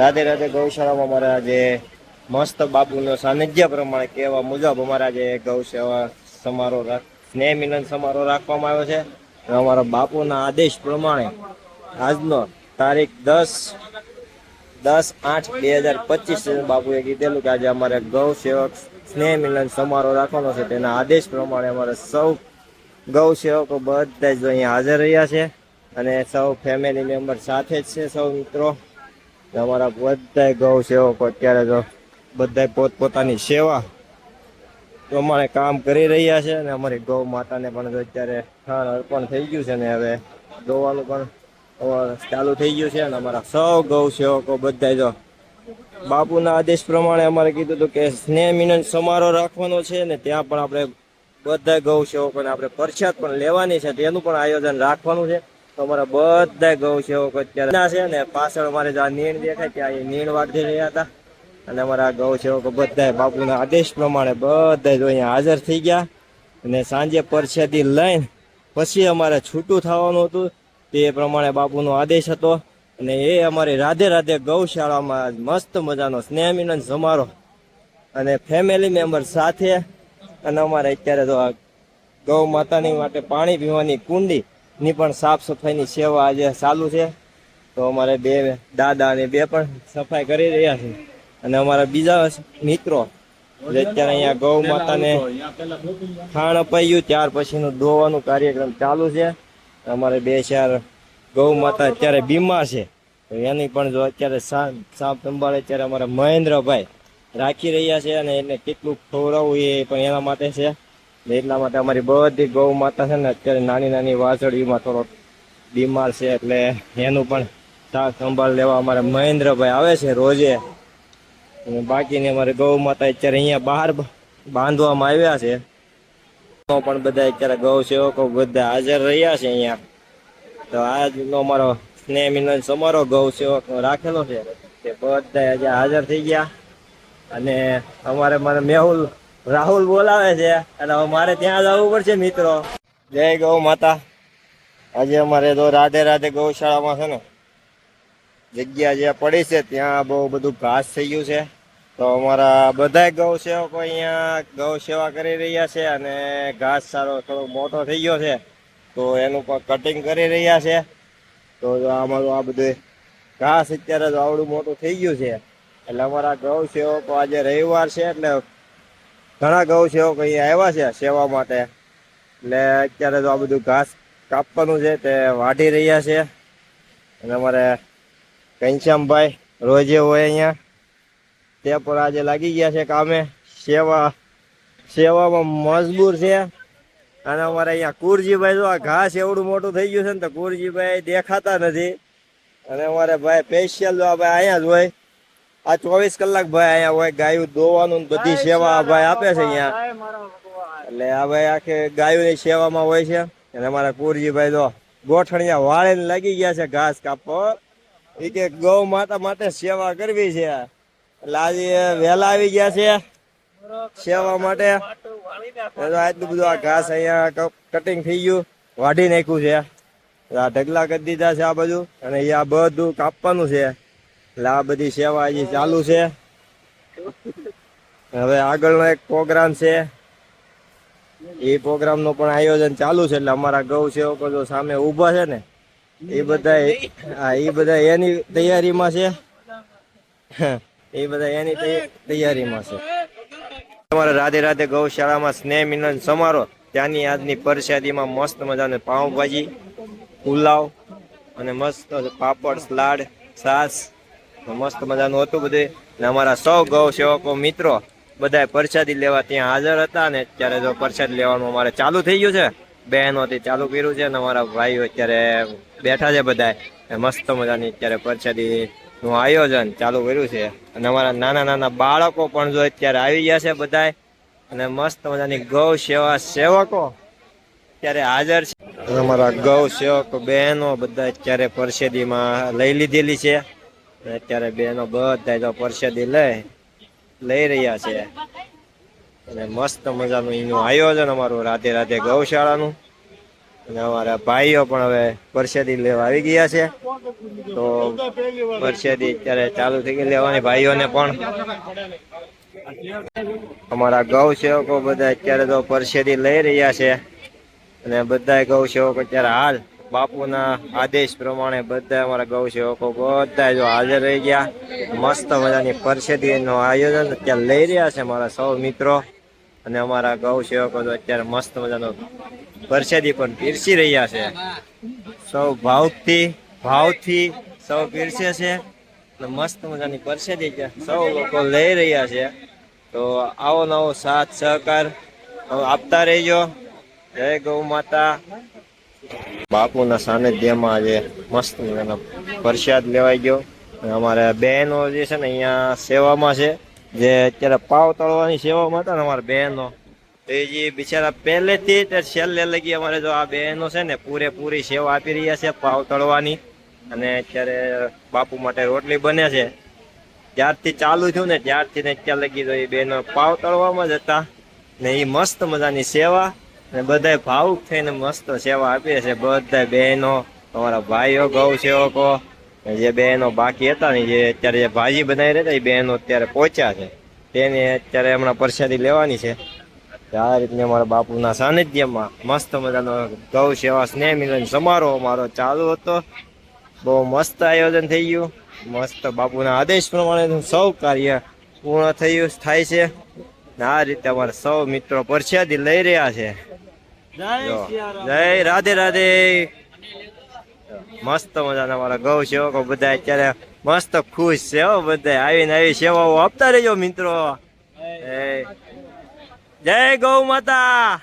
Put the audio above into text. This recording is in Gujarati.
રાધે રાધે ગૌશાળામાં અમારા જે મસ્ત બાપુનો સાનિધ્ય પ્રમાણે કહેવા મુજબ અમારા જે ગૌ સેવા સમારોહ સ્નેહ મિલન સમારોહ રાખવામાં આવ્યો છે. અમારા બાપુના આદેશ પ્રમાણે આજનો તારીખ દસ દસ આઠ બે હજાર પચીસ બાપુએ કીધેલું કે આજે અમારે ગૌ સેવક સ્નેહ મિલન સમારોહ રાખવાનો છે. તેના આદેશ પ્રમાણે અમારે સૌ ગૌ સેવકો બધા જ અહીંયા હાજર રહ્યા છે. અને સૌ ફેમિલી મેમ્બર સાથે જ છે, સૌ મિત્રો. અમારા બધા ગૌ સેવકો અત્યારે તો બધા પોતપોતાની સેવા પ્રમાણે કામ કરી રહ્યા છે અને અમારી ગૌ માતાને પણ જો અત્યારે સ્થાન અર્પણ થઈ ગયું છે ને હવે દોવાનું પણ ચાલુ થઈ ગયું છે અને અમારા સૌ ગૌ સેવકો બધા જો બાપુના આદેશ પ્રમાણે અમારે કીધું હતું કે સ્નેહ મિનન સમારોહ રાખવાનો છે ને ત્યાં પણ આપણે બધા ગૌ સેવકોને આપણે પ્રસાદ પણ લેવાની છે તેનું પણ આયોજન રાખવાનું છે. તો અમારા બધા ગૌ સેવકો અત્યારે ના છે ને, પાછળ અમારે જે નીણ દેખાય ત્યાં એ નીણ વાગી રહ્યા હતા. અને અમારા ગૌ સેવકો બધા બાપુના આદેશ પ્રમાણે બધા જો અહીંયા હાજર થઈ ગયા. અને સાંજે પરસેદી લઈને પછી અમારે છૂટું થવાનું હતું. તે પ્રમાણે બાપુનો આદેશ હતો. અને એ અમારી રાધે રાધે ગૌશાળામાં મસ્ત મજાનો સ્નેહ મિલન સમારોહ. અને ફેમિલી મેમ્બર સાથે અને અમારે અત્યારે તો ગૌ માતાની માટે પાણી પીવાની કુંડી ની પણ સાફ સફાઈની સેવા આજે ચાલુ છે. તો અમારે બે દાદા અને બે પણ સફાઈ કરી રહ્યા છે. અને અમારા બીજા મિત્રો અત્યારે અહીંયા ગૌ માતાને ખાણ અપાયું, ત્યાર પછીનું ધોવાનું કાર્યક્રમ ચાલુ છે. અમારે બે ચાર ગૌ માતા અત્યારે બીમાર છે. એની પણ જો અત્યારે સાફ સંભાળે અત્યારે અમારા મહેન્દ્રભાઈ રાખી રહ્યા છે અને એને કેટલું ખવડાવવું એ પણ એના માટે છે. એટલા માટે અમારી બધી ગૌ માતા છે ને, અત્યારે નાની નાની વાછડીમાં થોડોક બીમાર છે એટલે એનું પણ સાર સંભાળ લેવા અમારે મહેન્દ્રભાઈ આવે છે રોજે. બાકીની અમારી ગૌ માતા અત્યારે અહીંયા બહાર બાંધવામાં આવ્યા છે. તો પણ બધા અત્યારે ગૌ સેવકો બધા હાજર રહ્યા છે અહીંયા. તો આજનો અમારો સ્નેહ મિલન સમારોહ ગૌ સેવક રાખેલો છે. તે બધા આજે હાજર થઈ ગયા. અને અમારે મને મેહુલ રાહુલ બોલાવે છે અને હવે મારે ત્યાં જવું પડશે, મિત્રો. જય ગૌ માતા. આજે અમારે તો રાધે રાધે ગૌશાળામાં છે ને, જગ્યા જે પડી છે, ત્યાં બહુ બધું ઘાસ થઈ ગયું છે. તો અમારા બધા ગૌ સેવકો અહીંયા ગૌ સેવા કરી રહ્યા છે અને ઘાસ સારો થોડો મોટો થઈ ગયો છે. તો એનું પણ કટિંગ કરી રહ્યા છે. તો અમારું આ બધું ઘાસ અત્યારે આવડું મોટું થઈ ગયું છે. એટલે અમારા ગૌ સેવકો આજે રવિવાર છે, એટલે ઘણા ગૌ સેવક અહીંયા આવ્યા છે સેવા માટે. એટલે અત્યારે તો આ બધું ઘાસ કાપવાનું છે તે વાઢી રહ્યા છે. અને અમારે ઘનશ્યામભાઈ રોજે હોય અહીંયા. તે પણ આજે લાગી ગયા છે કામે. સેવા, સેવામાં મજબૂર છે. અને અમારે અહીંયા કુરજીભાઈ જો આ ઘાસ એવડું મોટું થઈ ગયું છે ને તો કુરજીભાઈ દેખાતા નથી. અને અમારે ભાઈ સ્પેશિયલ જો આ ભાઈ અહીંયા જ હોય. આ ચોવીસ કલાક ભાઈ અહીંયા હોય ગાયું દોવાનું બધી સેવા ભાઈ આપે છે અહીંયા. એટલે આ ભાઈ આખે ગાયોની સેવામાં હોય છે. અને અમારા કુરજીભાઈ તો ગોઠણિયા વાળે લાગી ગયા છે ઘાસ કાપવા. એ કે ગૌ માતા માટે સેવા કરવી છે. એટલે આજે વહેલા આવી ગયા છે સેવા માટે. આટલું બધું આ ઘાસ અહીંયા કટિંગ થઈ ગયું. વાઢી નાખ્યું છે. આ ઢગલા કરી દીધા છે આ બધું અને આ બધું કાપવાનું છે. એટલે આ બધી સેવા હજી ચાલુ છે. હવે આગળનો એક પ્રોગ્રામ છે. એ પ્રોગ્રામનું પણ આયોજન ચાલુ છે, એટલે અમારા ગૌ સેવકો જો સામે ઊભા છે ને, એ બધા હા, એ બધા એની તૈયારીમાં છે. એ બધા એની તૈયારીમાં છે. તમારે રાધે રાધે ગૌશાળામાં સ્નેહ મિલન સમારોહ, ત્યાંની આજની પરસાદીમાં મસ્ત મજાને પાઉંભાજી, પુલાવ અને મસ્ત પાપડ, સલાડ છાસ મસ્ત મજાનું હતું બધું અમારા સૌ ગૌ સેવકો મિત્રો બધા પરસાદી લેવા ત્યાં હાજર હતા ને અત્યારે જો પરસાદ લેવાનું અમારે ચાલુ થઈ ગયું છે. બહેનોથી ચાલુ કર્યું છે ને અમારા ભાઈઓ અત્યારે બેઠા છે બધા મસ્ત મજાની અત્યારે પરસાદી નું આયોજન ચાલુ કર્યું છે. અને અમારા નાના નાના બાળકો પણ જો અત્યારે આવી ગયા છે બધા અને મસ્ત મજાની ગૌ સેવા સેવકો અત્યારે હાજર છે. અમારા ગૌ સેવક બહેનો બધા અત્યારે પરસેદીમાં લઈ લીધેલી છે. અને અત્યારે બેનો બધા જો પરસેદી લઈ લઈ રહ્યા છે. અને મસ્ત મજાનું એનું આયોજન અમારું રાધે રાધે ગૌશાળાનું. અને અમારા ભાઈઓ પણ હવે પરસેદી લેવા આવી ગયા છે. તો પરસેદી અત્યારે ચાલુ થઈ ગઈ, લેવાની ભાઈઓને પણ. અમારા ગૌ સેવકો બધા અત્યારે તો પરસેદી લઈ રહ્યા છે. અને બધા ગૌ સેવકો અત્યારે હાલ બાપુના આદેશ પ્રમાણે બધા અમારા ગૌ સેવકો બધા જો હાજર રહી ગયા. મસ્ત મજાની પરસેદીનું આયોજન અત્યારે લઈ રહ્યા છે મારા સૌ મિત્રો. અને અમારા ગૌ સેવકો તો અત્યારે મસ્ત મજાનો પરસેદી પણ પીરસી રહ્યા છે. સૌ ભાવથી ભાવથી સૌ પીરસે છે. અને મસ્ત મજાની પરસેદી સૌ લોકો લઈ રહ્યા છે. તો આવો નવો સાથ સહકાર. આપતા રહેજો. જય ગૌ માતા. બાપુના સાનિધ્યમાં આજે મસ્ત મજાનો પ્રસાદ લેવાઈ ગયો. અમારે બહેનો જે છે ને અહીંયા સેવામાં છે, જે અત્યારે પાવ તળવાની સેવામાં હતા ને અમારા બહેનો એ જે બિચારા પહેલેથી છેલ્લે લગી અમારે જો આ બહેનો છે ને પૂરેપૂરી સેવા આપી રહ્યા છે પાવ તળવાની. અને અત્યારે બાપુ માટે રોટલી બને છે. જ્યારથી ચાલુ થયું ને ત્યારથી ને અત્યારે લગી તો એ બહેનો પાવ તળવામાં જ હતા. ને એ મસ્ત મજાની સેવા ને બધાય ભાવુક થઈને મસ્ત સેવા આપીએ છે બધા બહેનો, અમારા ભાઈઓ ગૌ સેવકો જે બહેનો બાકી હતા ને, જે અત્યારે જે ભાજી બનાવી રહેતા એ બહેનો અત્યારે પહોંચ્યા છે. તેને અત્યારે હમણાં પ્રસાદી લેવાની છે. આ રીતને અમારા બાપુના સાનિધ્યમાં મસ્ત મજાનો ગૌ સેવા સ્નેહ મિલન સમારોહ અમારો ચાલુ હતો. બહુ મસ્ત આયોજન થઈ ગયું. મસ્ત બાપુના આદેશ પ્રમાણે સૌ કાર્ય પૂર્ણ થયું, થાય છે. આ રીતે અમારા સૌ મિત્રો પ્રસાદી લઈ રહ્યા છે. જય રાધે રાધે. મસ્ત મજાના મારા ગૌ સેવકો બધા અત્યારે મસ્ત ખુશ છે હો બધા. આવીને આવી સેવાઓ આપતા રહેજો મિત્રો. જય- જય ગૌ માતા.